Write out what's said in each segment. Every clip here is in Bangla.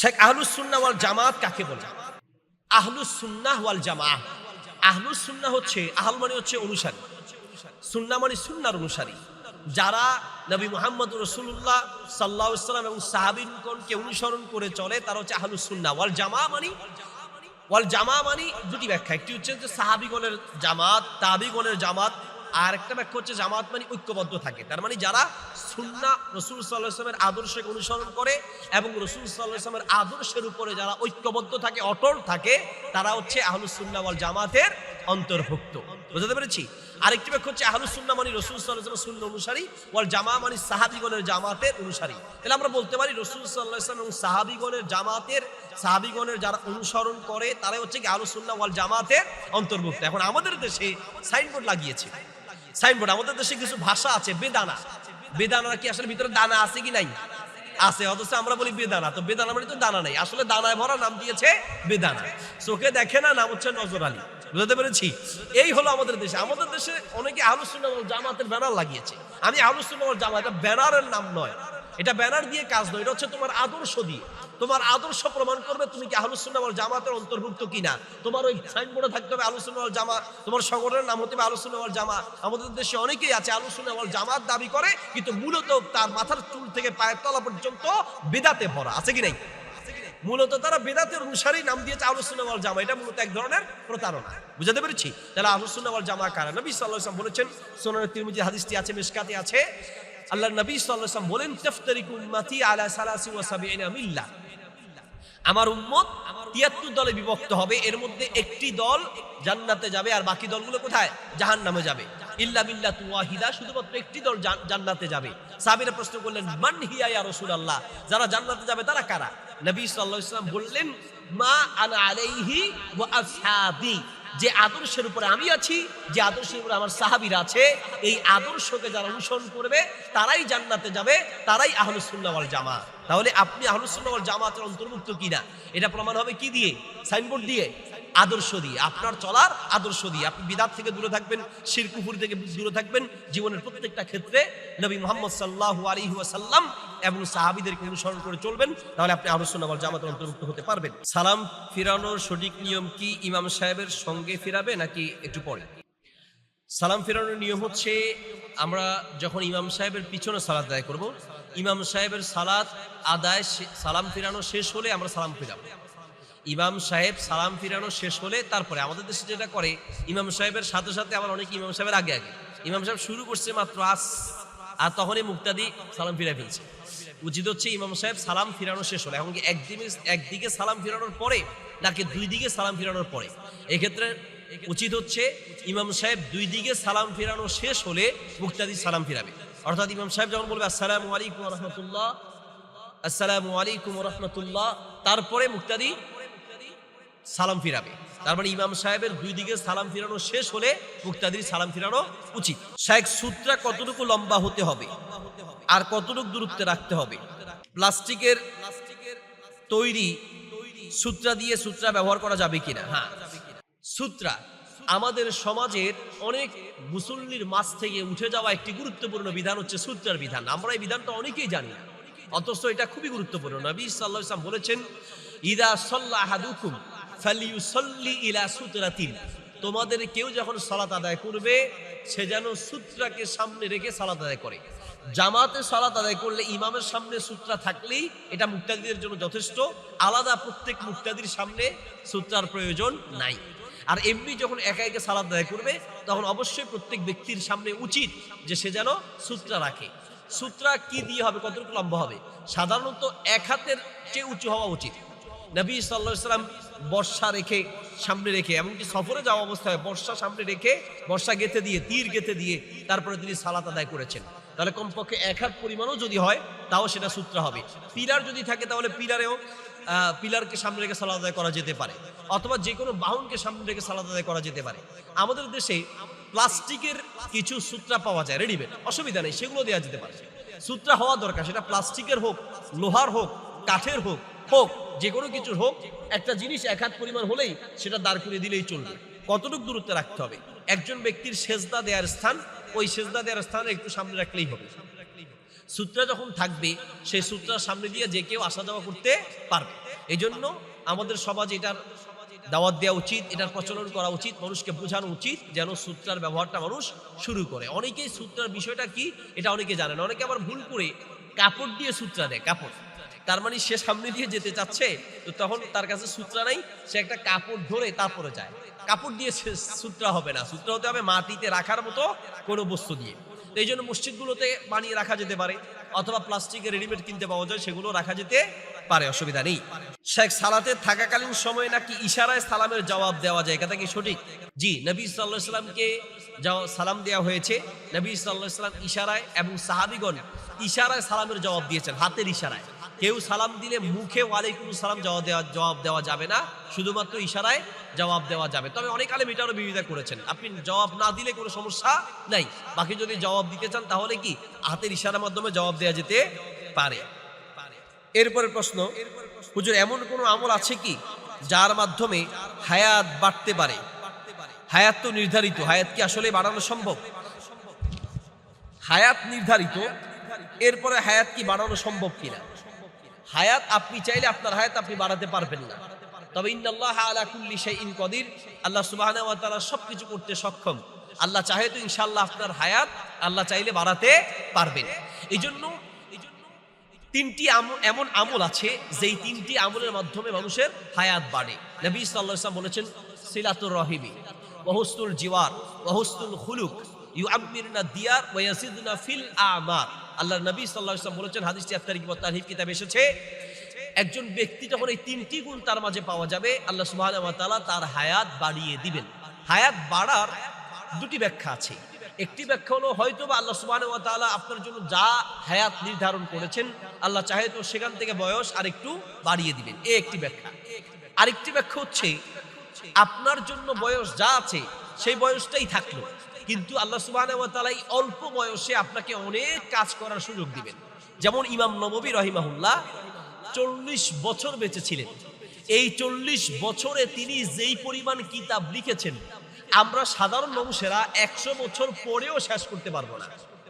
শেখ আহলুস সুন্নাহ ওয়াল জামাত কাকে বলে? আহলুস সুন্নাহ ওয়াল জামাত। আহলুস সুন্নাহ হচ্ছে আহল মানে হচ্ছে অনুসারী। সুন্না মানে সুন্নার অনুসারী। যারা নবী মোহাম্মদ রসুল্লাহ সাল্লাহ সাল্লাম এবং সাহাবিনগণকে অনুসরণ করে চলে, তারা হচ্ছে আহলুস সুন্নাহ ওয়াল জামা মানে ওয়াল জামা মানে দুটি ব্যাখ্যা। একটি হচ্ছে যে সাহাবিগণের জামাত তাবিগণের জামাত আর একটা ব্যাখ্যা হচ্ছে জামাত মানে ঐক্যবদ্ধ থাকে। তার মানে যারা সুন্না রসুল সাল্লাহামের আদর্শকে অনুসরণ করে এবং রসুল সাল্লাহামের আদর্শের উপরে যারা ঐক্যবদ্ধ থাকে, অটল থাকে, তারা হচ্ছে আহলুস সুন্না ওয়াল জামাতের অন্তর্ভুক্ত। বুঝতে পেরেছি? আরেকটি ব্যাখ্যা হচ্ছে আহলুস সুন্না মানে রসুল সাল্লাহামের শূন্য অনুসারী ওয়াল জামা মানে সাহাবিগণের জামাতের অনুসারী। তাহলে আমরা বলতে পারি রসুল সাল্লাহ ইসলাম এবং সাহাবিগণের জামাতের, সাহাবিগণের যারা অনুসরণ করে, তারাই হচ্ছে কি আহলুস সুন্না ওয়াল জামাতের অন্তর্ভুক্ত। এখন আমাদের দেশে সাইনবোর্ড লাগিয়েছে। সাইনবোর্ড, আমাদের দেশে কিছু ভাষা আছে, বেদানা। বেদানা কি আসলে ভিতরে দানা আছে কি নাই? আছে, অথচ আমরা বলি বেদানা। তো বেদানা মানে তো দানা নাই। আসলে দানায় ভরা নাম দিয়েছে বেদানা। চোখে দেখে না, নাম হচ্ছে নজর আলী। বুঝতে পেরেছি? এই হলো আমাদের দেশে। আমাদের দেশে অনেকে আলোচনা জামাতের ব্যানার লাগিয়েছে। আমি আলোচনা জামা এটা ব্যানারের নাম নয়। এটা ব্যানার দিয়ে কাজ নয়, এটা হচ্ছে তোমার আদর্শ দিয়ে। তোমার আদর্শ প্রমাণ করবে তুমি কি আলোচনা জামাতের অন্তর্ভুক্ত কিনা? তোমার ওই সাইনবোর্ডে থাকতে হবে আলোচনা জামা তোমার সংগঠনের নাম হতে হবে আলোচনা জামা আমাদের দেশে অনেকেই আছে আলোচনা জামাত দাবি করে, কিন্তু মূলত তার মাথার চুল থেকে পায়ের তলা পর্যন্ত বেদাতে ভরা। আছে কি নাই? মূলত তারা বেদাতের অনুসারী নাম দিয়েছে আলোচনা ওয়াল জামা এটা মূলত এক ধরনের প্রতারণা। বুঝাতে পেরেছি? তাহলে আলোচনা ওয়াল জামা কারা? নবী সাল্লাহ ইসলাম বলেছেন, সোনার তিরমিজি হাদিসটি আছে, মিসকাতে আছে। আল্লাহ নবী সাল্লাহ ইসলাম বলেন, তফতারিকু উম্মতি আলা সালাসি ওয়া আমার উম্মত তিয়াত্তর দলে বিভক্ত হবে। এর মধ্যে একটি দল জান্নাতে যাবে আর বাকি দলগুলো কোথায়? জাহান নামে যাবে। ইল্লা বিল্লা তুয়াহিদা শুধুমাত্র একটি দল জান্নাতে যাবে। সাবিরা প্রশ্ন করলেন, মান হিয়া ইয়া আল্লাহ যারা জান্নাতে যাবে তারা কারা? নবী সাল্লাহ ইসলাম বললেন, মা আনা আলাইহি ওয়া আসহাবি। যে আদর্শের উপরে আমি আছি, যে আদর্শের উপরে আমার সাহাবির আছে, এই আদর্শকে যারা অনুসরণ করবে, তারাই জান্নাতে যাবে, তারাই আহলুসুল্লাহ জামা তাহলে আপনি আহলুসুল্লাহ জামাতের অন্তর্ভুক্ত কিনা? এটা প্রমাণ হবে কি দিয়ে? সাইনবোর্ড দিয়ে? আদর্শ দিয়ে, আপনার চলার আদর্শ দিয়ে। আপনি বিদাত থেকে দূরে থাকবেন শিরকুফুর থেকে দূরে থাকবেন, জীবনের প্রত্যেকটা ক্ষেত্রে নবী মোহাম্মদ সাল্লাহু আলাইহি ওয়াসাল্লাম এবং সাহাবিদেরকে অনুসরণ করে চলবেন, তাহলে আপনি আলোচনা বল জামাতের অন্তর্ভুক্ত হতে পারবেন। সালাম ফিরানোর সঠিক নিয়ম কি ইমাম সাহেবের সঙ্গে ফিরাবে নাকি একটু পরে? সালাম ফেরানোর নিয়ম হচ্ছে, আমরা যখন ইমাম সাহেবের পিছনে সালাত আদায় করব, ইমাম সাহেবের সালাত আদায় সালাম ফিরানো শেষ হলে আমরা সালাম ফিরাবো। ইমাম সাহেব সালাম ফিরানো শেষ হলে তারপরে আমাদের দেশে যেটা করে, ইমাম সাহেবের সাথে সাথে আবার অনেক ইমাম সাহেবের আগে আগে। ইমাম সাহেব শুরু করছে মাত্র আস, আর তখনই মুক্তাদি সালাম ফিরাই ফেলছে। উচিত হচ্ছে ইমাম সাহেব সালাম ফিরানো শেষ হলে, এমনকি একদিকে একদিকে সালাম ফিরানোর পরে, নাকি দুই দিকে সালাম ফিরানোর পরে। এক্ষেত্রে উচিত হচ্ছে ইমাম সাহেব দুই দিকে সালাম ফিরানো শেষ হলে মুক্তাদি সালাম ফিরাবে। অর্থাৎ ইমাম সাহেব যখন বলবে, আসসালামু আলাইকুম রহমতুল্লাহ, আসসালামু আলাইকুম রহমতুল্লাহ, তারপরে মুক্তাদি সালাম ফিরাবে। তার মানে ইমাম সাহেবের দুই দিকে সালাম ফিরানো শেষ হলে মুক্তাদির সালাম ফিরানো উচিত। শাহেক সূত্রা কতটুকু লম্বা হতে হবে? আর কতটুকু দূরত্বে রাখতে হবে? প্লাস্টিকের তৈরি সূত্রা দিয়ে সূত্রা ব্যবহার করা যাবে কিনা? হ্যাঁ। সূত্রা আমাদের সমাজের অনেক মুসল্লির মাছ থেকে উঠে যাওয়া একটি গুরুত্বপূর্ণ বিধান হচ্ছে সূত্রার বিধান। আমরা এই বিধানটা অনেকেই জানি না। অথচ এটা খুবই গুরুত্বপূর্ণ। নবী সাল্লাহ ইসলাম বলেছেন, ইদা সাল্লাহ আহাদুকুম। ইলা তোমাদের কেউ যখন সালাত আদায় করবে, সে যেন সূত্রাকে সামনে রেখে সালাত আদায় করে। জামাতে সালাত আদায় করলে ইমামের সামনে সূত্রা থাকলেই এটা মুক্তাদিদের জন্য যথেষ্ট। আলাদা প্রত্যেক মুক্তাদির সামনে সূত্রার প্রয়োজন নাই। আর এমনি যখন একা একা সালাদ আদায় করবে, তখন অবশ্যই প্রত্যেক ব্যক্তির সামনে উচিত যে সে যেন সূত্রা রাখে। সূত্রা কি দিয়ে হবে, কতটুকু লম্বা হবে? সাধারণত এক হাতের চেয়ে উঁচু হওয়া উচিত। নবী সাল্লাহ সাল্লাম বর্ষা রেখে সামনে রেখে, এমনকি সফরে যাওয়া অবস্থায় বর্ষা সামনে রেখে বর্ষা গেঁথে দিয়ে, তীর গেঁথে দিয়ে তারপরে তিনি সালাত আদায় করেছেন। তাহলে কমপক্ষে এক হাত পরিমাণও যদি হয়, তাও সেটা সূত্র হবে। পিলার যদি থাকে, তাহলে পিলারেও পিলারকে সামনে রেখে সালাদ আদায় করা যেতে পারে, অথবা যে কোনো বাহনকে সামনে রেখে সালাদ আদায় করা যেতে পারে। আমাদের দেশে প্লাস্টিকের কিছু সূত্রা পাওয়া যায়। রেডিমেড অসুবিধা নেই, সেগুলো দেওয়া যেতে পারে। সূত্রা হওয়া দরকার, সেটা প্লাস্টিকের হোক, লোহার হোক, কাঠের হোক হোক, যে কোনো কিছুর হোক, একটা জিনিস এক হাত পরিমাণ হলেই সেটা দাঁড় করে দিলেই চলবে। কতটুকু দূরত্বে রাখতে হবে? একজন ব্যক্তির সেজদা দেওয়ার স্থান, ওই সেজদা দেওয়ার স্থানে একটু সামনে রাখলেই হবে। সূত্রা যখন থাকবে, সেই সূত্রার সামনে দিয়ে যে কেউ আসা যাওয়া করতে পারবে। এই জন্য আমাদের সমাজ এটার দাওয়াত দেওয়া উচিত, এটার প্রচলন করা উচিত, মানুষকে বোঝানো উচিত যেন সূত্রার ব্যবহারটা মানুষ শুরু করে। অনেকেই সূত্রার বিষয়টা কি, এটা অনেকে জানে না। অনেকে আবার ভুল করে কাপড় দিয়ে সূত্রা দেয়, কাপড়। তার মানে সে সামনে দিয়ে যেতে চাচ্ছে, তো তখন তার কাছে সূত্রা নাই, সে একটা কাপড় ধরে তারপরে যায়। কাপড় দিয়ে সূত্রা হবে না, সূত্র হতে হবে মাটিতে রাখার মতো কোনো বস্তু দিয়ে। তো এই জন্য মসজিদগুলোতে বানিয়ে রাখা যেতে পারে, অথবা প্লাস্টিকের রেডিমেড কিনতে পাওয়া যায়, সেগুলো রাখা যেতে পারে, অসুবিধা নেই। শেখ সালাতে থাকাকালীন সময় নাকি ইশারায় সালামের জবাব দেওয়া যায়, কথা কি সঠিক? জি, নবী সাল্লাহ সাল্লামকে সালাম দেওয়া হয়েছে। নবী সাল্লাহ সাল্লাম ইশারায় এবং সাহাবিগণ ইশারায় সালামের জবাব দিয়েছেন, হাতের ইশারায়। কেউ সালাম দিলে মুখে ওয়ালাইকুম সালাম জবাব দেওয়া জবাব দেওয়া যাবে না। শুধুমাত্র ইশারায় জবাব দেওয়া যাবে। তবে অনেক আলেম এটারও বিরোধিতা করেছেন। আপনি জবাব না দিলে কোনো সমস্যা নাই। বাকি যদি জবাব দিতে চান, তাহলে কি? হাতের ইশারার মাধ্যমে জবাব দেওয়া যেতে পারে। এরপরে প্রশ্ন, হুজুর, এমন কোনো আমল আছে কি যার মাধ্যমে হায়াত বাড়তে পারে? হায়াত তো নির্ধারিত। হায়াত কি আসলে বাড়ানো সম্ভব? হায়াত নির্ধারিত। এরপরে হায়াত কি বাড়ানো সম্ভব কিনা? হায়াত আপনি চাইলে আপনার হায়াত আপনি বাড়াতে পারবেন না। তবে ইন্নাল্লাহ আলা কুল্লি শাইইন কদির। আল্লাহ সুবহানাহু ওয়া তাআলা সবকিছু করতে সক্ষম। আল্লাহ চাহে তো ইনশাআল্লাহ আপনার হায়াত আল্লাহ চাইলে বাড়াতে পারবেন। এই জন্য তিনটি এমন আমল আছে, যেই তিনটি আমলের মাধ্যমে মানুষের হায়াত বাড়ে। নবী আলাইহি বলেছেন, সিলাতুর রহিমি ওয়াহুসতুল জিওয়ার ওয়াহুসতুল খুলুক। ইউআম্মিরনা দিয়ার ফিল আল্লাহ নবী ওয়াসাল্লাম বলেছেন, হাদিসটি আত্মারিক কিতাবে এসেছে। একজন ব্যক্তি যখন এই তিনটি গুণ তার মাঝে পাওয়া যাবে, আল্লাহ ওয়া তার হায়াত বাড়িয়ে দিবেন। হায়াত বাড়ার দুটি ব্যাখ্যা আছে। একটি ব্যাখ্যা হলো হয়তো বা আল্লাহ ওয়া আপনার জন্য যা হায়াত নির্ধারণ করেছেন, আল্লাহ চাহে তো সেখান থেকে বয়স আর একটু বাড়িয়ে দিবেন। এ একটি ব্যাখ্যা। আরেকটি ব্যাখ্যা হচ্ছে, আপনার জন্য বয়স যা আছে, সেই বয়সটাই থাকল। কিন্তু আল্লাহ তাআলা এই অল্প বয়সে আপনাকে অনেক কাজ করার সুযোগ দিবেন। যেমন ইমাম নববী রহিমাহুল্লাহ চল্লিশ বছর বেঁচে ছিলেন এই চল্লিশ বছরে তিনি যেই পরিমাণ কিতাব লিখেছেন, আমরা সাধারণ মানুষেরা একশো বছর পরেও শেষ করতে পারব না।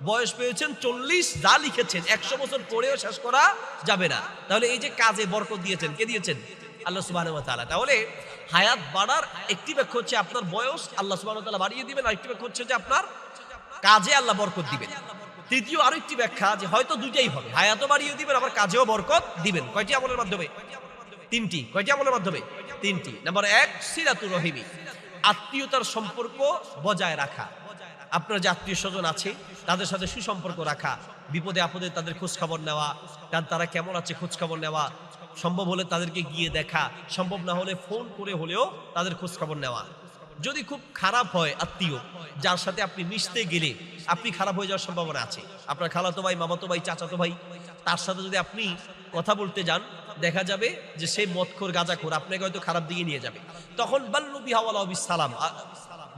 বয়স পেয়েছেন চল্লিশ, যা লিখেছেন, একশো বছর পরেও শেষ করা যাবে না। তাহলে এই যে কাজে বরকত দিয়েছেন, কে দিয়েছেন? আল্লাহ সুবাহ তাহলে হায়াত বাড়ার একটি ব্যাখ্যা হচ্ছে আপনার বয়স, আল্লাহ সুবাহ বাড়িয়ে দিবেন। আর একটি ব্যাখ্যা হচ্ছে যে আপনার কাজে আল্লাহ বরকত দিবেন। তৃতীয় আরেকটি ব্যাখ্যা যে হয়তো দুইটাই হবে। হায়াতও বাড়িয়ে দিবেন, আবার কাজেও বরকত দিবেন। কয়টি আমলের মাধ্যমে? তিনটি। কয়টি আমলের মাধ্যমে? তিনটি। নাম্বার এক, সিরাতুর রহিমি। আত্মীয়তার সম্পর্ক বজায় রাখা। আপনার যে আত্মীয় স্বজন আছে, তাদের সাথে সুসম্পর্ক রাখা। বিপদে আপদে তাদের খোঁজ খবর নেওয়া। তারা কেমন আছে খোঁজ খবর নেওয়া। সম্ভব হলে তাদেরকে গিয়ে দেখা। সম্ভব না হলে ফোন করে হলেও তাদের খোঁজখবর নেওয়া। যদি খুব খারাপ হয় আত্মীয়, যার সাথে আপনি মিশতে গেলে আপনি খারাপ হয়ে যাওয়ার সম্ভাবনা আছে। আপনার খালাতো ভাই, মামাতো ভাই, চাচাতো ভাই, তার সাথে যদি আপনি কথা বলতে যান, দেখা যাবে যে সে মদখোর, গাঁজাখোর, আপনাকে হয়তো খারাপ দিকে নিয়ে যাবে। তখন বাল্লু বিহাওয়ালা সালাম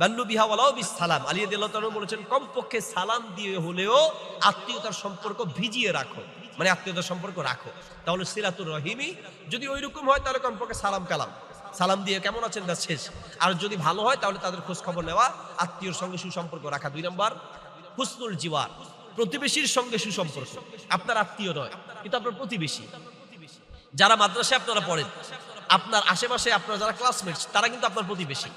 বাল্লু বিহাওয়ালাও বিস সালাম আলিয়া দিল্লাহ বলেছেন, কমপক্ষে সালাম দিয়ে হলেও আত্মীয়তার সম্পর্ক ভিজিয়ে রাখো। মানে আত্মীয়তার সম্পর্ক রাখো। তাহলে সিরাতুর রহিমি যদি ওই রকম হয়, তাহলে কমপক্ষে সালাম কালাম। সালাম দিয়ে কেমন আছেন? তা শেষ। আর যদি ভালো হয়, তাহলে তাদের খোঁজ খবর নেওয়া, আত্মীয়র সঙ্গে সুসম্পর্ক রাখা। দুই নম্বর, হুসনুল জিওয়ার। প্রতিবেশীর সঙ্গে সুসম্পর্ক। আপনার আত্মীয় নয়, কিন্তু আপনার প্রতিবেশী। যারা মাদ্রাসায় আপনারা পড়েন, আপনার আশেপাশে আপনার যারা ক্লাসমেটস তারা কিন্তু আপনার প্রতিবেশী।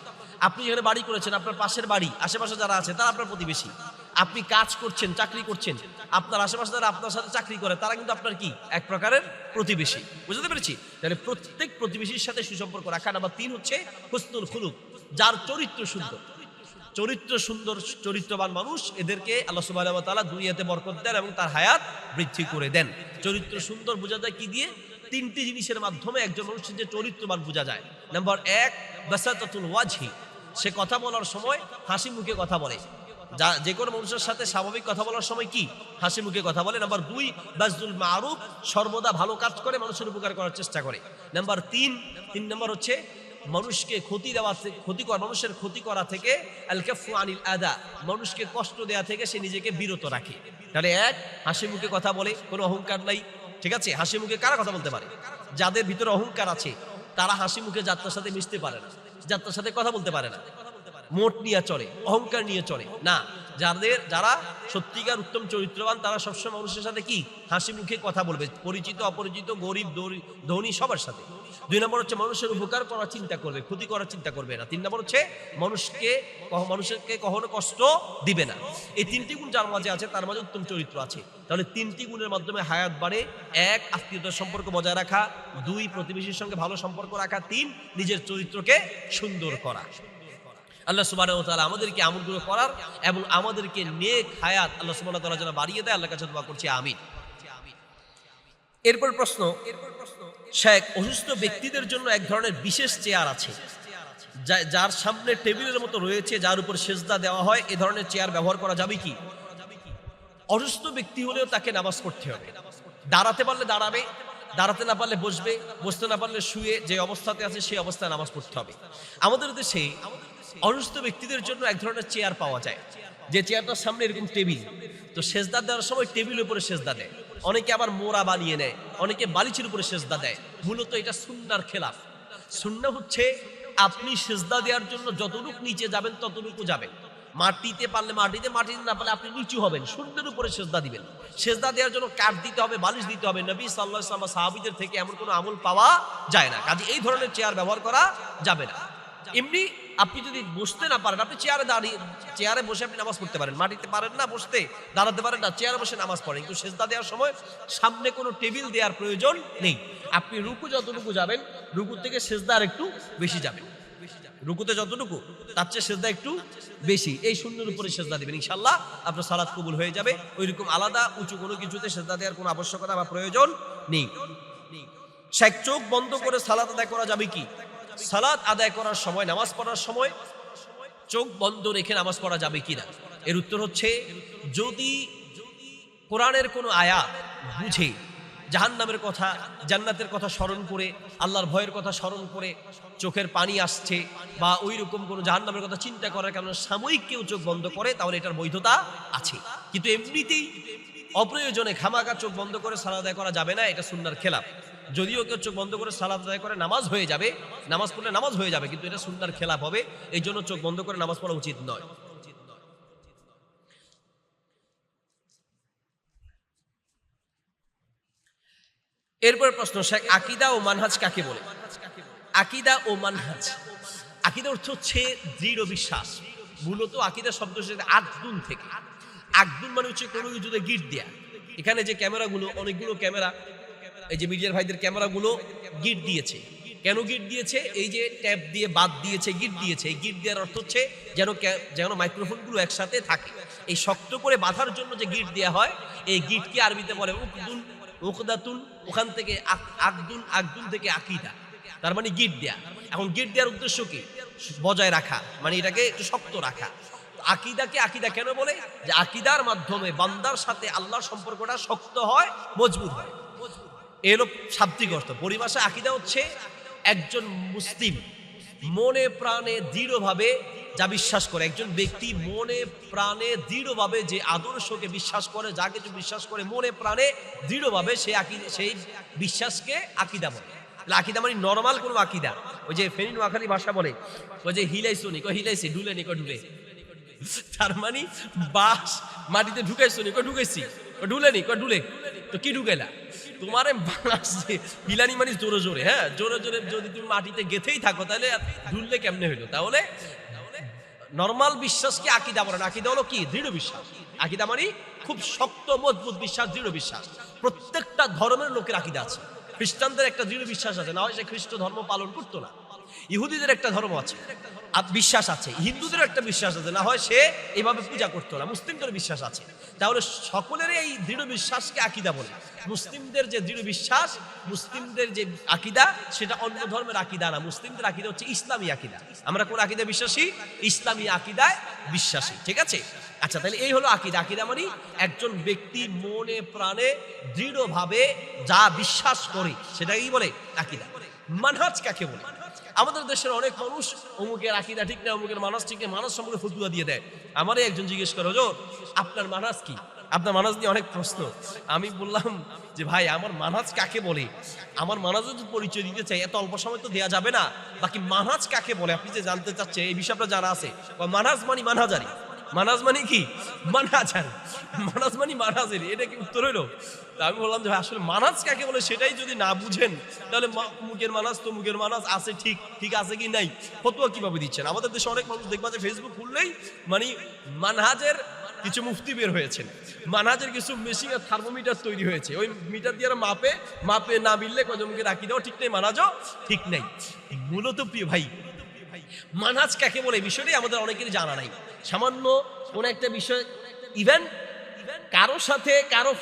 আপনি যেখানে বাড়ি করেছেন, আপনার পাশের বাড়ি, আশেপাশে যারা আছে, তারা আপনার প্রতিবেশী। আপনি কাজ করছেন, চাকরি করছেন, আপনার আশেপাশে যারা আপনার সাথে চাকরি করে, তারা কিন্তু আপনার কি? এক প্রকারের প্রতিবেশী। বুঝতে পেরেছি? তাহলে প্রত্যেক প্রতিবেশীর সাথে সুসম্পর্ক রাখা। নাম্বার তিন হচ্ছে হুসনুল খুলুক, যার চরিত্র সুন্দর। চরিত্র সুন্দর, চরিত্রবান মানুষ, এদেরকে আল্লাহ সুবাহ তালা দুনিয়াতে বরকত দেন এবং তার হায়াত বৃদ্ধি করে দেন। চরিত্র সুন্দর বোঝা যায় কি দিয়ে? তিনটি জিনিসের মাধ্যমে একজন মানুষের যে চরিত্রবান বোঝা যায়। নাম্বার এক বাসাতুল ওয়াজহি। সে কথা বলার সময় হাসি মুখে কথা বলে। যা যে কোনো মানুষের সাথে স্বাভাবিক কথা বলার সময় কি? হাসি মুখে কথা বলে। নাম্বার দুই, বাজদুল মারুফ সর্বদা ভালো কাজ করে, মানুষের উপকার করার চেষ্টা করে। নাম্বার তিন তিন নম্বর হচ্ছে মানুষকে ক্ষতি দেওয়া ক্ষতি করা, মানুষের ক্ষতি করা থেকে আনিল আদা, মানুষকে কষ্ট দেওয়া থেকে সে নিজেকে বিরত রাখে। তাহলে এক, হাসি মুখে কথা বলে, কোনো অহংকার নাই। ঠিক আছে? হাসি মুখে কারা কথা বলতে পারে? যাদের ভিতরে অহংকার আছে, তারা হাসি মুখে যাত্রার সাথে মিশতে পারে না। যাত্রার সাথে কথা বলতে পারে না। মোট নিয়ে চলে অহংকার নিয়ে চলে। না যাদের, যারা সত্যিকার উত্তম চরিত্রবান, তারা সবসময় মানুষের সাথে কি? হাসি মুখে কথা বলবে। পরিচিত, অপরিচিত, গরিব ধনী, সবার সাথে। দুই নম্বর হচ্ছে মানুষের উপকার করার চিন্তা করবে, ক্ষতি করার চিন্তা করবে না। তিন নম্বর হচ্ছে মানুষকে মানুষকে কখনো কষ্ট দিবে না। এই তিনটি গুণ যার মাঝে আছে, তার মাঝে উত্তম চরিত্র আছে। তাহলে তিনটি গুণের মাধ্যমে হায়াত বাড়ে। এক, আত্মীয়তার সম্পর্ক বজায় রাখা। দুই, প্রতিবেশীর সঙ্গে ভালো সম্পর্ক রাখা। তিন, নিজের চরিত্রকে সুন্দর করা। আল্লাহ সুবাহ আমাদেরকে আমলগুলো করার এবং আমাদেরকে নেক হায়াত আল্লাহ সুবাহ তালা যেন বাড়িয়ে দেয় আল্লাহ কাছে দোয়া করছি, আমিন। এরপর প্রশ্ন, শেখ অসুস্থ ব্যক্তিদের জন্য এক ধরনের বিশেষ চেয়ার আছে যার সামনে টেবিলের মতো রয়েছে, যার উপর সেজদা দেওয়া হয়, এ ধরনের চেয়ার ব্যবহার করা যাবে কি? অসুস্থ ব্যক্তি হলেও তাকে নামাজ পড়তে হবে। দাঁড়াতে পারলে দাঁড়াবে, দাঁড়াতে না পারলে বসবে, বসতে না পারলে শুয়ে যে অবস্থাতে আছে সেই অবস্থায় নামাজ পড়তে হবে। আমাদের দেশে অসুস্থ ব্যক্তিদের জন্য এক ধরনের চেয়ার পাওয়া যায়। যে চেয়ারটার সামনে এরকম টেবিল তো সেজদা দেওয়ার সময় টেবিলের উপরে সেজদা দেয়। অনেকে আবার মোড়া বানিয়ে নেয়। অনেকে বালিচের উপরে সেজদা দেয়। মূলত এটা সুন্নার খেলাফ। সুন্না হচ্ছে আপনি সেজদা দেওয়ার জন্য যতটুকু নিচে যাবেন ততটুকু যাবেন। মাটিতে পারলে মাটিতে মাটিতে না পারলে আপনি নিচু হবেন। শূন্যের উপরে সেজদা দিবেন। সেজদা দেওয়ার জন্য কাঠ দিতে হবে, বালিশ দিতে হবে। নবী সাল্লাহ সাল্লাহ সাহাবিদের থেকে এমন কোনো আমল পাওয়া যায় না। কাজে এই ধরনের চেয়ার ব্যবহার করা যাবে না। এমনি আপনি যদি বসতে না পারেন, আপনি চেয়ারে দাঁড়িয়ে, চেয়ারে বসে আপনি নামাজ পড়তে পারেন। মাটিতে পারেন না, বসতে দাঁড়াতে পারেন না, চেয়ারে বসে নামাজ পড়েন। কিন্তু সেজদা দেওয়ার সময় সামনে কোনো টেবিল দেওয়ার প্রয়োজন নেই। আপনি রুকু যতটুকু যাবেন রুকু থেকে সেজদা আর একটু বেশি যাবেন। রুকুতে যতটুকু, তার চেয়ে সেজদা একটু বেশি। এই শূন্যের উপরে সেজদা দিবেন ইনশাল্লাহ আপনার সালাদ কবুল হয়ে যাবে। ওইরকম আলাদা, উঁচু কোনো কিছুতে সেজদা দেওয়ার কোনো আবশ্যকতা বা প্রয়োজন নেই। শেখ চোখ বন্ধ করে সালাত আদায় করা যাবে কি? সালাত আদায় করার সময়, নামাজ পড়ার সময় চোখ বন্ধ রেখে নামাজ পড়া যাবে কিনা? এর উত্তর হচ্ছে, যদি কোরআনের কোনো আয়াত বুঝে, জাহান্নামের কথা, জান্নাতের কথা স্মরণ করে, আল্লাহর ভয়ের কথা স্মরণ করে চোখের পানি আসছে বা ওই রকম কোনো জাহান্নামের কথা চিন্তা করার কারণে সাময়িক কেউ চোখ বন্ধ করে, তাহলে এটার বৈধতা আছে। কিন্তু এমনিতেই অপ্রয়োজনে খামাকা চোখ বন্ধ করে সালাদ আদায় করা যাবে না, এটা সুন্নার খেলাফ। যদিও কেউ চোখ বন্ধ করে সালাদ আদায় করে, নামাজ হয়ে যাবে, নামাজ পড়লে নামাজ হয়ে যাবে, কিন্তু এটা সুন্নার খেলাফ হবে এই জন্য চোখ বন্ধ করে নামাজ পড়া উচিত নয়। এরপর প্রশ্ন, শেখ আকিদা ও মানহাজ কাকে বলে? আকিদা ও মানহাজ। আকিদা অর্থ হচ্ছে দৃঢ় বিশ্বাস। মূলত আকিদা শব্দ আকদুন থেকে। আকদুন মানে হচ্ছে কোনো কিছুতে গিট দেয়া। এখানে যে ক্যামেরাগুলো, অনেকগুলো ক্যামেরা এই যে মিডিয়ার ভাইদের ক্যামেরাগুলো গিট দিয়েছে। কেন গিট দিয়েছে? এই যে ট্যাপ দিয়ে বাদ দিয়েছে গিট দিয়েছে। এই গিট দেওয়ার অর্থ হচ্ছে যেন যেন মাইক্রোফোনগুলো একসাথে থাকে। এই শক্ত করে বাঁধার জন্য যে গিট দেওয়া হয়, এই গিটকে আরবিতে বলে উকদুন উকদাতুন, ওখান থেকে আক- আকদুন আকদুন থেকে আকিদা। তার মানে গিট দেয়া। এখন গিট দেওয়ার উদ্দেশ্য কি? বজায় রাখা। মানে এটাকে একটু শক্ত রাখা। আকিদাকে আকিদা কেন বলে? যে আকিদার মাধ্যমে বান্দার সাথে আল্লাহর সম্পর্কটা শক্ত হয়, মজবুত হয়। এলো শাব্দিক অর্থ। পরিভাষায় আকিদা হচ্ছে একজন মুসলিম মনে প্রাণে দৃঢ়ভাবে যা বিশ্বাস করে। একজন ব্যক্তি মনে প্রাণে দৃঢ়ভাবে যে আদর্শকে বিশ্বাস করে, যা কিছু বিশ্বাস করে, মনে প্রাণে দৃঢ়ভাবে সে আকি সেই বিশ্বাসকে আকিদা বলে। আকিদা মানে নর্মাল কোনো আকিদা। ওই যে ফেনী নোয়াখালী ভাষা বলে, ওই যে হিলাইছো নিকো হিলাইছি ডুলে নিকো ডুলে তার মানে বাস মাটিতে ঢুকাইছো নি, কই ঢুকাইছি, কই ঢুলে নি, কই ঢুলে। তো কি ঢুকেলা তোমারে বাংলাদেশে হিলানি মানে জোরে জোরে হ্যাঁ? জোরে জোরে যদি তুমি মাটিতে গেথেই থাকো, তাহলে ঢুললে কেমনে হইল? তাহলে নর্মাল বিশ্বাসকে আকিদা বলে না আকিদা হলো কি? দৃঢ় বিশ্বাস। আকিদা মানে খুব শক্ত, মজবুত বিশ্বাস, দৃঢ় বিশ্বাস। প্রত্যেকটা ধর্মের লোকের আকিদা আছে। খ্রিস্টানদের একটা দৃঢ় বিশ্বাস আছে। না হয় সে খ্রিস্ট ধর্ম পালন করতো না। ইহুদিদের একটা ধর্ম আছে। বিশ্বাস আছে। হিন্দুদের একটা বিশ্বাস আছে, না হয় সে এইভাবে পূজা করতো না, মুসলিমদের বিশ্বাস আছে। তাহলে সকলের এই দৃঢ় বিশ্বাসকে আকিদা বলে। মুসলিমদের যে দৃঢ় বিশ্বাস, মুসলিমদের যে আকিদা, সেটা অন্য ধর্মের আকিদা না। মুসলিমদের আকিদা হচ্ছে ইসলামী আকিদা। আমরা কোন আকিদা বিশ্বাসী? ইসলামী আকিদায় বিশ্বাসী। ঠিক আছে? আচ্ছা তাহলে এই হলো আকিদা। আকিদা মানে একজন ব্যক্তি মনে প্রাণে দৃঢ়ভাবে যা বিশ্বাস করে, সেটাকেই বলে আকিদা। মানহাজ কাকে বলে? আমাদের দেশের অনেক মানুষ অমুকের আকিদা ঠিক না, অমুকের মানুষ ঠিক না মানুষ সম্পর্কে ফতুয়া দিয়ে দেয়। আমারে একজন জিজ্ঞেস করে, হজর, আপনার মানাস কি? আপনার মানাজ নিয়ে অনেক প্রশ্ন। আমি বললাম যে, ভাই, আমার মানাজ কাকে বলে? আমার মানাজ যদি পরিচয় দিতে চাই, এত অল্প সময় তো দেওয়া যাবে না। বাকি মানাজ কাকে বলে? আপনি যে জানতে চাচ্ছে এই বিষয়টা জানা আছে। মানাজ মানি মানহাজারি। মানাজ মানে কি? মানাজার মানাজ মানে মানাজের, এটা কি উত্তর হইল? তা আমি বললাম যে, আসলে মানাজ কাকে বলে সেটাই যদি না বুঝেন, তাহলে মুখের মানাজ তো মুখের মানাজ আছে ঠিক ঠিক আছে কি নাই? ফতোয়া কীভাবে দিচ্ছেন? আমাদের দেশে অনেক মানুষ দেখবা যে ফেসবুক খুললেই মানে মানহাজের কিছু মুফতি বের হয়েছেন। মানহাজের কিছু মেশিন আর থার্মোমিটার তৈরি হয়েছে। ওই মিটার দিয়ে মাপে মাপে না মিললে কজনকে রাখি দাও, ঠিক নেই মানাজও, ঠিক নেই। মূলত প্রিয় ভাই মানহাজ কাকে বলে এই বিষয়টাই আমাদের অনেকেরই জানা নাই। সামান্য কোন একটা বিষয় ইভেন কারোর সাথে কারও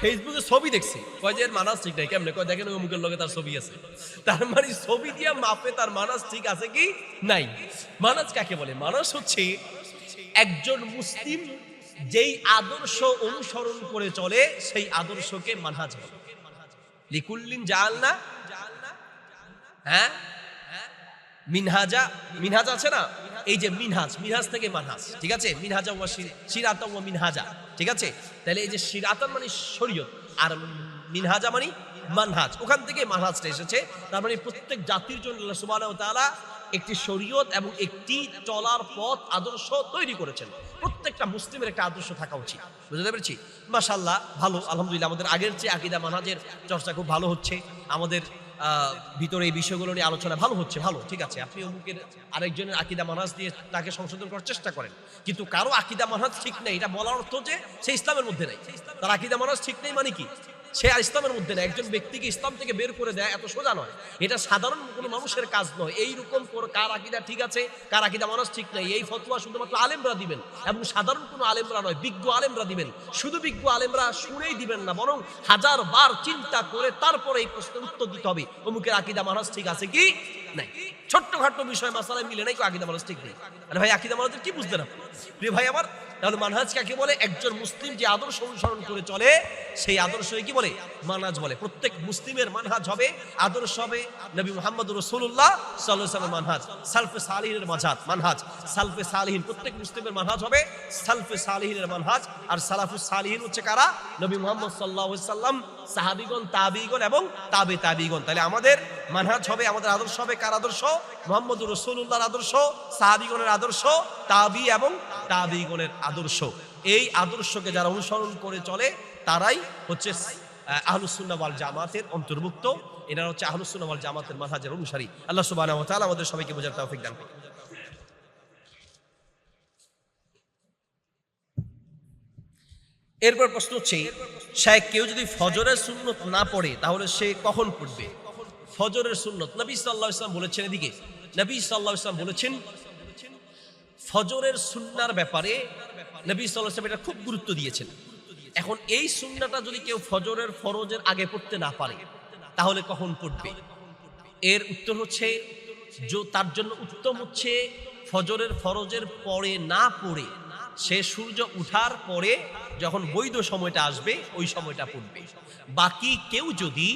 ফেসবুকে ছবি দেখছি। কয় যে মানাজ ঠিক নাই, কেমনে? কয় দেখেন মুখের লগে তার ছবি আছে। তার মানে ছবি দিয়ে মাপে তার মানাস ঠিক আছে কি নাই? মানাজ কাকে বলে? মানাজ হচ্ছে একজন মুসলিম যেই আদর্শ অনুসরণ করে চলে, সেই আদর্শকে মানহাজ বলে। লিকুল্লিন জাল না হ্যাঁ? মিনহাজা, মিনহাজ আছে না? এই যে মিনহাজ মিনহাজ থেকে মানহাজ, ঠিক আছে? মিনহাজা ওয়া শিরাতা ওয়া মিনহাজা, ঠিক আছে? তাহলে এই যে শিরাতান মানে শরীয়ত, আর মিনহাজা মানে মানহাজ। ওখান থেকে মানহাজটা এসেছে। তার মানে প্রত্যেক জাতির জন্য আল্লাহ সুবহানাহু ওয়া তাআলা একটি শরীয়ত এবং একটি চলার পথ, আদর্শ তৈরি করেছেন। প্রত্যেকটা মুসলিমের একটা আদর্শ থাকা উচিত। বুঝতে পেরেছি? মাশাল্লাহ ভালো, আলহামদুলিল্লাহ, আমাদের আগের চেয়ে আকিদা মানহাজের চর্চা খুব ভালো হচ্ছে। আমাদের ভিতরে এই বিষয়গুলো নিয়ে আলোচনা ভালো হচ্ছে, ভালো, ঠিক আছে। আপনি অমুকের আরেকজনের আকিদা মানাজ দিয়ে তাকে সংশোধন করার চেষ্টা করেন। কিন্তু কারও আকিদা মানাজ ঠিক নেই, এটা বলার অর্থ যে সে ইসলামের মধ্যে নেই। তার আকিদা মানহাজ ঠিক নেই মানে কি? সে আর ইসলামের মধ্যে না, একজন ব্যক্তিকে ইসলাম থেকে বের করে দেয়, এত সোজা নয়। এটা সাধারণ কোনো মানুষের কাজ নয়। এইরকম করে আকিদা ঠিক আছে, কার আকিদা মানুষ ঠিক নয় এই ফতোয়া শুধুমাত্র আলেমরা দিবেন এবং সাধারণ কোনো আলেমরা নয়, বিজ্ঞ আলেমরা দিবেন। শুধু বিজ্ঞ আলেমরা শুনেই দিবেন না, বরং হাজার বার চিন্তা করে তারপরে এই প্রশ্নের উত্তর দিতে হবে। অমুকের আকিদা মানুষ ঠিক আছে কি? নাই। ছোট্টখাট্ট বিষয়, মাসালায় মিলে নাই আকিদা মানুষ ঠিক নেই। আরে ভাই, আকিদা মানুষের কি বুঝতে না প্রিয় ভাই আমার, তাহলে মানহাজ কাকে বলে? একজন মুসলিম যে আদর্শ অনুসরণ করে চলে, সেই আদর্শ কি বলে? মানহাজ বলে। প্রত্যেক মুসলিমের মানহাজ হবে, আদর্শ হবে নবী মোহাম্মদ রসুল্লাহ সাল্লাহ মানহাজ। সালফে সালিহিনের মাঝাজ মানহাজ। সালফে সালিহিন, প্রত্যেক মুসলিমের মানহাজ হবে সালফে সালিহিনের মানহাজ। আর সালাফুস সালিহিন হচ্ছে কারা? নবী মোহাম্মদ সাল্লাহ সাল্লাম সাহাবিগণ, তাবিগণ এবং তাবে তাবিগণ। তাহলে আমাদের মানহাজ হবে, আমাদের আদর্শ হবে কার আদর্শ? মোহাম্মদ রসুল্লাহর আদর্শ, সাহাবিগণের আদর্শ, তাবি এবং তাবিগণের আদর্শ। এই আদর্শকে যারা অনুসরণ করে চলে, তারাই হচ্ছে আহলুসুল্লাহ জামাতের অন্তর্ভুক্ত। এনারা হচ্ছে আহলুসুল্লাহ জামাতের মানহাজের অনুসারী। আল্লাহ ওয়া আমাদের সবাইকে বোঝার তৌফিক দান করুন। এরপর প্রশ্ন হচ্ছে শায়েখ কেউ যদি ফজরের সুন্নত না পড়ে, তাহলে সে কখন পড়বে? ফজরের সুন্নত। নবী সাল্লাহ ইসলাম বলেছেন এদিকে, নবী সাল্লাহ ইসলাম বলেছেন, ফজরের সুন্নার ব্যাপারে নবী সাল্লাহ ইসলাম এটা খুব গুরুত্ব দিয়েছেন। এখন এই সুন্নাটা যদি কেউ ফজরের ফরজের আগে পড়তে না পারে, তাহলে কখন পড়বে? এর উত্তর হচ্ছে তার জন্য উত্তম হচ্ছে, ফজরের ফরজের পরে না পড়ে সে সূর্য উঠার পরে যখন বৈধ সময়টা আসবে, ওই সময়টা পড়বে। বাকি কেউ যদি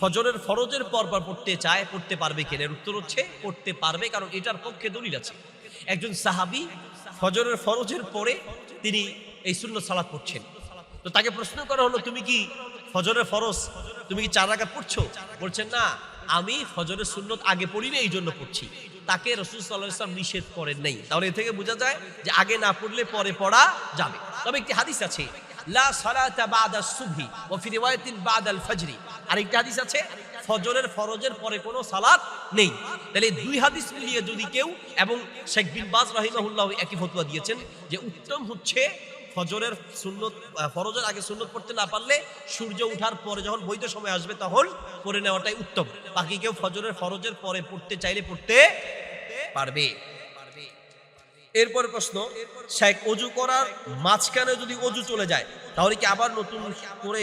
ফজরের ফরজের পর পর পড়তে চায়, পড়তে পারবে কেন এর উত্তর হচ্ছে পড়তে পারবে, কারণ এটার পক্ষে দলিল আছে। একজন সাহাবি ফজরের ফরজের পরে তিনি এই শূন্য সালাদ পড়ছেন। তো তাকে প্রশ্ন করা হলো, তুমি কি ফজরের ফরজ, তুমি কি চার রাকাত পড়ছো? বলছেন, না, আমি ফজরের সুন্নত আগে পড়িনি এই জন্য পড়ছি। তাকে রসুল সাল্লাহ ইসলাম নিষেধ করেন নেই। তাহলে এ থেকে বোঝা যায় যে আগে না পড়লে পরে পড়া যাবে। তবে একটি হাদিস আছে, লা ফজরি হাদিস আছে ফরজের পরে কোনো নেই। তাহলে দুই হাদিস মিলিয়ে যদি কেউ এবং একই দিয়েছেন যে উত্তম হচ্ছে ফজরের সুন্নত ফরজের আগে সুন্নত পড়তে না পারলে সূর্য উঠার পরে যখন বৈধ সময় আসবে তখন পড়ে নেওয়াটাই উত্তম। বাকি কেউ ফজরের ফরজের পরে পড়তে চাইলে পড়তে পারবে। এরপরে প্রশ্ন শেখ অজু করার মাঝখানে যদি অজু চলে যায়, তাহলে কি আবার নতুন করে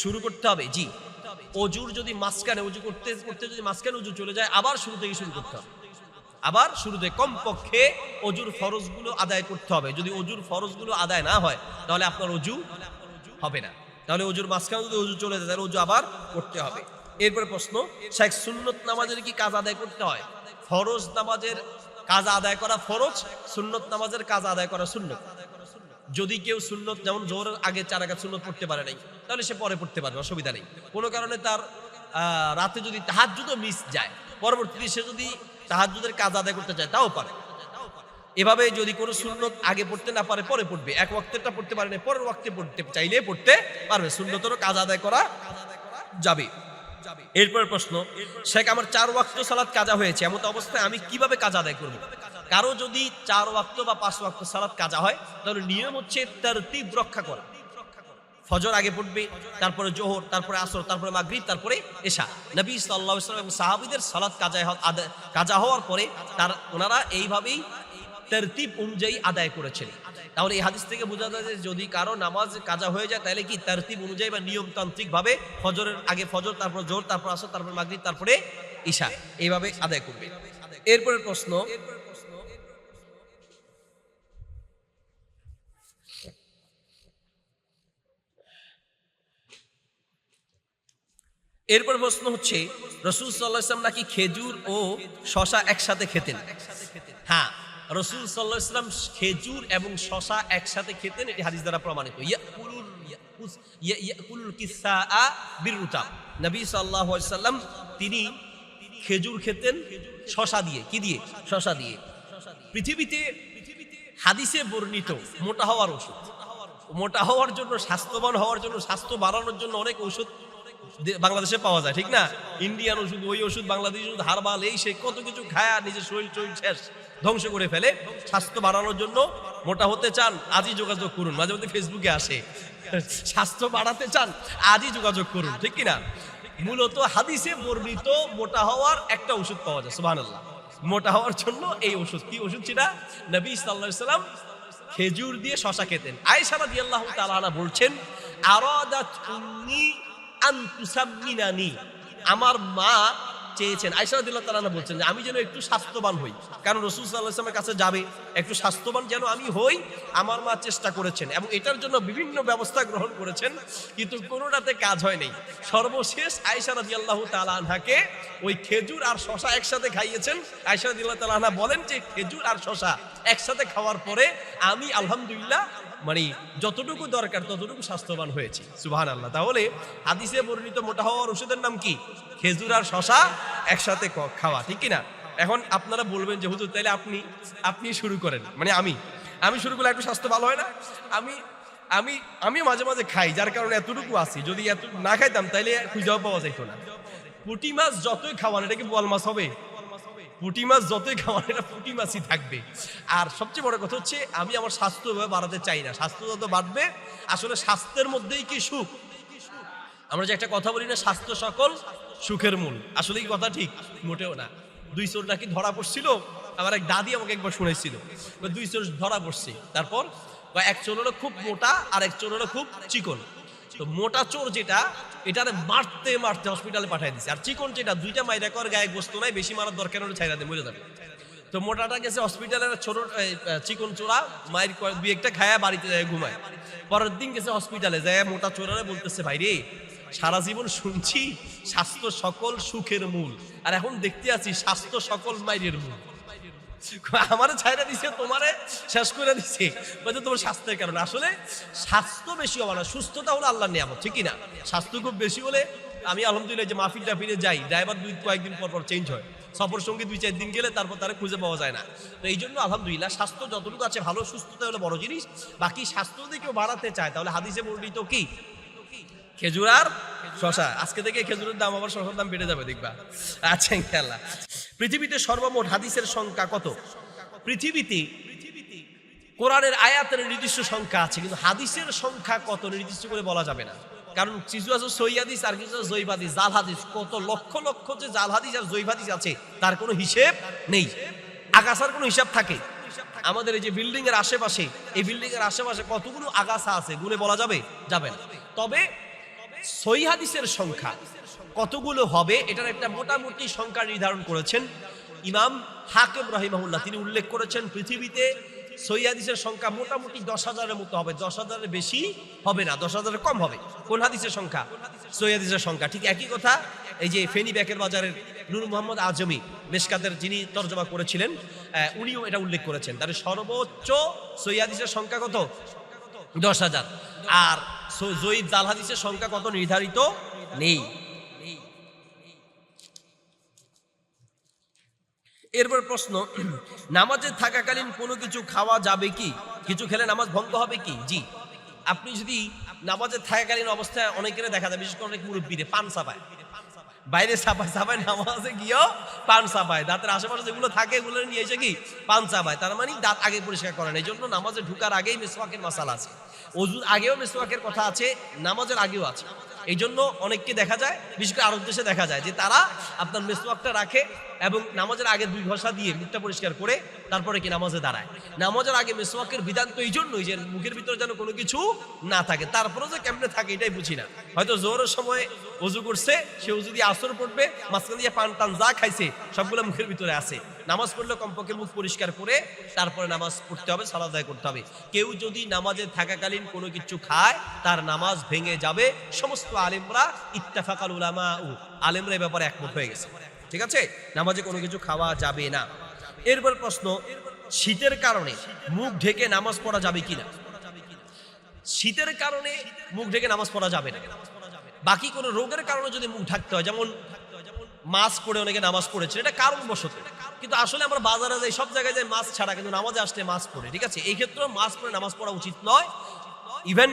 শুরু করতে হবে? জি। অজুর যদি মাঝখানে অজু করতে করতে যদি মাঝখানে অজু চলে যায়, আবার শুরু থেকে শুরু করতে হবে। আবার শুরুতে কমপক্ষে অজুর ফরজগুলো আদায় করতে হবে। যদি অজুর ফরজগুলো আদায় না হয়, তাহলে আপনার অজু হবে না। তাহলে অজুর মাঝখানে যদি অজু চলে যায়, তাহলে অজু আবার করতে হবে। এরপরে প্রশ্ন, শেখ সুন্নত নামাজের কি কাজ আদায় করতে হয়? ফরজ নামাজের কাজ আদায় করা ফরজ, সুন্নত নামাজের কাজ আদায় করা সুন্নত। যদি কেউ সুন্নত, যেমন জোহরের আগে চার রাকাত সুন্নত পড়তে পারে নাই, তাহলে সে পরে পড়তে পারবে, অসুবিধা নেই। কোনো কারণে তার রাতে যদি তাহাজুদও মিস যায়, পরবর্তীতে সে যদি তাহাজুদের কাজ আদায় করতে চায়, তাও পারে। এভাবে যদি কোনো সুন্নত আগে পড়তে না পারে, পরে পড়বে। এক ওয়াক্তেরটা পড়তে পারে না পরের ওয়াক্তে পড়তে, চাইলে পড়তে পারবে। সুন্নতেরও কাজ আদায় করা যাবে। এরপর প্রশ্ন, শেখ, আমার চার ওয়াক্ত সালাত কাজা হয়েছে এমন অবস্থায় আমি কীভাবে কাজ আদায় করব? কারও যদি চার ওয়াক্ত বা পাঁচ ওয়াক্ত সালাত কাজা হয়, তাহলে নিয়ম হচ্ছে তার তীব রক্ষা করা। ফজর আগে পড়বে, তারপরে জোহর, তারপরে আসর, তারপরে মাগরিব, তারপরে এশা। নবী সাল্লাহ ইসলাম এবং সাহাবিদের সালাত কাজা কাজা হওয়ার পরে তার ওনারা এইভাবেই তরতিব অনুযায়ী আদায় করেছেন। তাহলে এই হাদিস থেকে বোঝা যায় যে যদি কারও নামাজ কাজা হয়ে যায়, তাহলে কি তরতিব অনুযায়ী বা নিয়মতান্ত্রিক ভাবে ফজরের আগে ফজর, তারপর জোহর, তারপর আসর, তারপর মাগরিব, তারপরে ঈশা এইভাবে আদায় করবে। এরপরে প্রশ্ন এরপর প্রশ্ন হচ্ছে, রসুল সাল্লাহ নাকি খেজুর ও শশা একসাথে খেতেন? হ্যাঁ রসুল সাল্লাহ খেজুর এবং শশা একসাথে খেতেন, এটি হাদিস দ্বারা প্রমাণিত। নবী সাল্লাল্লাহু সাল্লাম তিনি খেজুর খেতেন, শশা দিয়ে। কি দিয়ে? শশা দিয়ে। পৃথিবীতে হাদিসে বর্ণিত মোটা হওয়ার ওষুধ। মোটা হওয়ার জন্য, স্বাস্থ্যবান হওয়ার জন্য, স্বাস্থ্য বাড়ানোর জন্য অনেক ওষুধ বাংলাদেশে পাওয়া যায়, ঠিক না? ইন্ডিয়ান ওষুধ, ওই ওষুধ, বাংলাদেশ ওষুধ, হারবাল, এই সে কত কিছু খায়া নিজের শরীর শরীর শেষ, ধ্বংস করে ফেলে। স্বাস্থ্য বাড়ানোর জন্য মোটা হতে চান, আজই যোগাযোগ করুন, মাঝে মধ্যে ফেসবুকে আসে। স্বাস্থ্য বাড়াতে চান, আজই যোগাযোগ করুন, ঠিক কিনা? মূলত হাদিসে বর্ণিত মোটা হওয়ার একটা ওষুধ পাওয়া যায়, সুবহানাল্লাহ। মোটা হওয়ার জন্য এই ওষুধ, কি ওষুধ ছিল নবী আলাইহি সাল্লাম খেজুর দিয়ে শশা খেতেন। আয়েশা রাদিয়াল্লাহু তাআলা আনহা বলছেন আরাদাত আমার মা চেয়েছেন তাআলা আনহা বলছেন যে, আমি যেন একটু স্বাস্থ্যবান হই। কারণ রাসূল ওয়াসাল্লামের কাছে যাবে, একটু স্বাস্থ্যবান যেন আমি হই, আমার মা চেষ্টা করেছেন এবং এটার জন্য বিভিন্ন ব্যবস্থা গ্রহণ করেছেন, কিন্তু কোনোটাতে কাজ হয় নাই। সর্বশেষ আয়েশা রাদিয়াল্লাহু তাআলা আনহাকে ওই খেজুর আর শশা একসাথে খাইয়েছেন। তাআলা আনহা বলেন যে, খেজুর আর শশা একসাথে খাওয়ার পরে আমি আলহামদুলিল্লাহ মানে যতটুকু দরকার ততটুকু স্বাস্থ্যবান হয়েছি। সুবহান আল্লাহ তাহলে হাদিসে বর্ণিত মোটা হওয়ার ওষুধের নাম কি? খেজুর আর শশা একসাথে খাওয়া, ঠিক কি না এখন আপনারা বলবেন যে, হুজুর, তাইলে আপনি আপনি শুরু করেন। মানে আমি আমি শুরু করলে একটু স্বাস্থ্য ভালো হয় না? আমি আমি আমি মাঝে মাঝে খাই, যার কারণে এতটুকু আছি। যদি এত না খাইতাম, তাইলে খুঁজেও পাওয়া যেত না। পুঁটি মাছ যতই খাওয়ান, এটা কি বোয়াল মাছ হবে? পুঁটি মাছ যতই খাওয়ান এটা পুঁটি মাছই থাকবে। আর সবচেয়ে বড় কথা হচ্ছে, আমি আমার স্বাস্থ্য এভাবে বাড়াতে চাই না। স্বাস্থ্য যত বাড়বে, আসলে স্বাস্থ্যের মধ্যেই কি সুখ? আমরা যে একটা কথা বলি না, স্বাস্থ্য সকল সুখের মূল। আসলে কি কথা ঠিক? মোটেও না। দুই চোর নাকি ধরা পড়ছিল? আমার এক দাদি আমাকে একবার শুনেছিল। দুই চোর ধরা পড়ছে। তারপর এক চোর হলো খুব মোটা আর এক চোর হলো খুব চিকন। তো মোটা চোর যেটা, এটারে মারতে মারতে হসপিটালে পাঠিয়ে দিছে। আর চিকন যেটা, দুইটা মাইরা কর, গায়ে গোস্ত নাই, বেশি মারার দরকার হলে ছাইরা দিয়ে যাবে। তো মোটাটা গেছে হসপিটালে ছোট চিকন চোরা মায়ের দুই একটা খায়া বাড়িতে যায়, ঘুমায়। পরের দিন গেছে হসপিটালে যায় মোটা চোরারে বলতেছে, ভাই রে, সারা জীবন শুনছি, স্বাস্থ্য সকল সুখের মূল। আর এখন দেখতে আছি, স্বাস্থ্য সকল মাইরের মূল। আমারে ছাইরা দিছে, তোমারে শেষ করে দিছে। বলছে, তোমার স্বাস্থ্যের কারণে। আসলে স্বাস্থ্য বেশি হওয়া না, সুস্থতা হলো আল্লাহর নিয়ামত ঠিকই না স্বাস্থ্য খুব বেশি হলে আমি আলহামদুলিল্লাহ যে মাহফিল টাফিলে যাই, ড্রাইভার দুই, কয়েকদিন পর পর চেঞ্জ হয়। সফর সঙ্গে দুই, চার দিন গেলে তারপর তারা খুঁজে পাওয়া যায় না। তো এই জন্য আলহামদুলিল্লাহ স্বাস্থ্য যতটুকু আছে ভালো, সুস্থতা হলো বড় জিনিস। বাকি স্বাস্থ্য যদি কেউ বাড়াতে চায়, তাহলে হাদিসে বর্ণিত কি? খেজুর আর শশা আজকে থেকে খেজুরের দাম আবার শশার দাম বেড়ে যাবে, দেখবা। আচ্ছা ইনশাআল্লাহ। পৃথিবীতে সর্বমোট হাদিসের সংখ্যা কত? পৃথিবীতে কোরআনের আয়াতের নির্দিষ্ট সংখ্যা আছে, কিন্তু হাদিসের সংখ্যা কত নির্দিষ্ট করে বলা যাবে না। কারণ কিছু আছে সই হাদিস, আর কিছু আছে জৈব হাদিস। জাল হাদিস, কত লক্ষ লক্ষ যে জাল হাদিস আর জৈব হাদিস আছে, তার কোনো হিসেব নেই। আগাছার কোনো হিসাব থাকে। আমাদের এই যে বিল্ডিং এর আশেপাশে, এই বিল্ডিং এর আশেপাশে কতগুলো আগাছা আছে, গুনে বলা যাবে? যাবে না। তবে সই হাদিসের সংখ্যা কতগুলো হবে এটার একটা মোটামুটি সংখ্যা নির্ধারণ করেছেন। ইমাম হাকিম রহিমাহুল্লাহ, তিনি উল্লেখ করেছেন পৃথিবীতে সই হাদিসের সংখ্যা মোটামুটি দশ হাজারের মতো হবে। দশ হাজারের বেশি হবে না, দশ হাজারের কম হবে। কোন হাদিসের সংখ্যা? সৈয়াদিসের সংখ্যা। ঠিক একই কথা, এই যে ফেনী ব্যাকের বাজারের নূর মোহাম্মদ আজমি, মেশকাতের যিনি তর্জমা করেছিলেন উনিও এটা উল্লেখ করেছেন। তাহলে সর্বোচ্চ সৈয়াদিসের সংখ্যা কত? দশ হাজার। আর জয়ীদ জাল হাদিসের সংখ্যা কত নির্ধারিত? নেই। এরপর প্রশ্ন, নামাজে থাকাকালীন কোনো কিছু খাওয়া যাবে কি? কিছু খেলে নামাজ ভঙ্গ হবে কি? জি। আপনি যদি নামাজে থাকাকালীন অবস্থায় অনেকের দেখা যায়, বিশেষ করে অনেক মুরব্বীরে, পান চাপায়। বাইরে সাপায় সাপায় নামাজে গিয়েও পান চাপায় দাঁতের আশেপাশে যেগুলো থাকে, এগুলো নিয়ে এসে কি? পান চাপায় তার মানে দাঁত আগে পরিষ্কার করেন। এই জন্য নামাজে ঢুকার আগেই মেসওয়াকের মাসালা আছে। অজুর আগেও মেসওয়াকের কথা আছে, নামাজের আগেও আছে। এই জন্য অনেককে দেখা যায়, বিশেষ করে আরব দেশে দেখা যায়, যে তারা আপনার মেসওয়াকটা রাখে এবং নামাজের আগে দুই ঘষা দিয়ে মুখটা পরিষ্কার করে তারপরে কি নামাজে দাঁড়ায়। নামাজের আগে মেসওয়াকের বিধান তো এই জন্যই যে মুখের ভিতরে যেন কোনো কিছু না থাকে। তারপরে যে কেমনে থাকে এটাই বুঝি না। হয়তো জোরের সময় অজু করছে, সে অজু দিয়ে আসর পড়বে, মাঝখান দিয়ে পান টান যা খাইছে, সবগুলো মুখের ভিতরে আছে। নামাজ পড়লে কমপক্ষে মুখ পরিষ্কার করে, তারপরে নামাজ পড়তে হবে সালাদ করতে হবে। কেউ যদি নামাজে থাকাকালীন কোনো কিছু খায়, তার নামাজ ভেঙে যাবে। সমস্ত আলেমরা, ইত্তাফাকাল উলামা উ আলেমরা এই ব্যাপারে একমত হয়ে গেছে। ঠিক আছে? নামাজে কোনো কিছু খাওয়া যাবে না। এরপর প্রশ্ন, শীতের কারণে মুখ ঢেকে নামাজ পড়া যাবে কিনা? শীতের কারণে মুখ ঢেকে নামাজ পড়া যাবে না। বাকি কোনো রোগের কারণে যদি মুখ ঢাকতে হয়, যেমন মাস্ক পরে অনেকে নামাজ পড়েছে এটা কারণ কারণবশত। কিন্তু আসলে আমরা বাজারে যাই, সব জায়গায় যাই মাস্ক ছাড়া, কিন্তু নামাজে আসলে মাস্ক পরে ঠিক আছে? এই ক্ষেত্রে মাস্ক পরে নামাজ পড়া উচিত নয়। ইভেন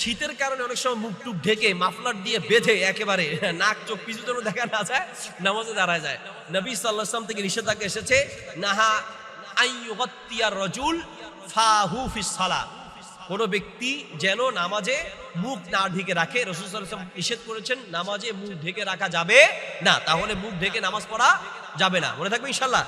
শীতের কারণে অনেক সময় মুখ টুক ঢেকে, মাফলার দিয়ে বেঁধে একেবারে নাক চোখ পিছু যেন দেখা না যায়, নামাজে দাঁড়ায় যায়। নবী সাল্লাহ সাল্লাম থেকে নিষেধাজ্ঞা এসেছে, নাহা আইয়ুগাত্তিয়ার রজুল ফাহু ফিস সালাত। কোনো ব্যক্তি যেন নামাজে মুখ না ঢেকে রাখে, রসুল সাল্লাল্লাহু নিষেধ করেছেন, নামাজে মুখ ঢেকে রাখা যাবে না। তাহলে মুখ ঢেকে নামাজ পড়া যাবে না। মনে থাকবে ইনশাল্লাহ